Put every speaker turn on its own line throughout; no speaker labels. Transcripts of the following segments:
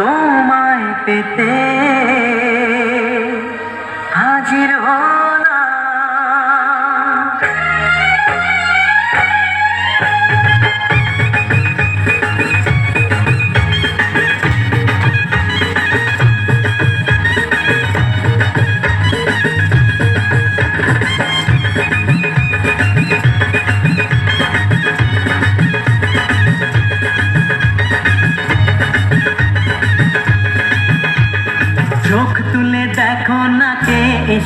তোমায় পেতে।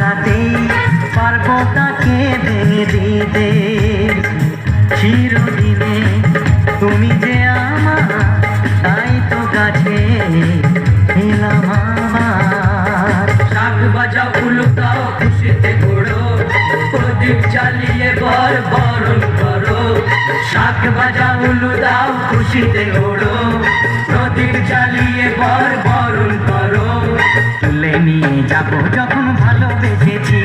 কাটে পারব তাকে ভেঙে দিতে চিরদিনে তুমি যে তাই তো কাছে
শাক উলুকাও খুশিতে প্রদীপ জ্বালিয়ে বর করো শাক বাজাও উলু দাও খুশিতে ঘোড়ো প্রদীপ জ্বালিয়ে বর করো
তুলে নিয়ে যাব যখন ভালোবেসেছি।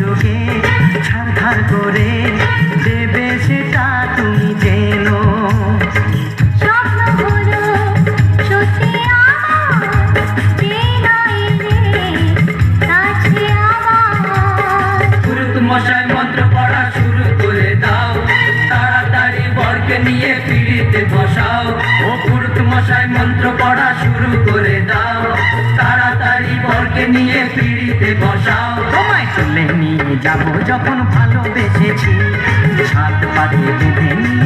look at নিয়ে
যাব যখন ভালোবেসেছি। সাত
পারে বেঁধে নিয়ে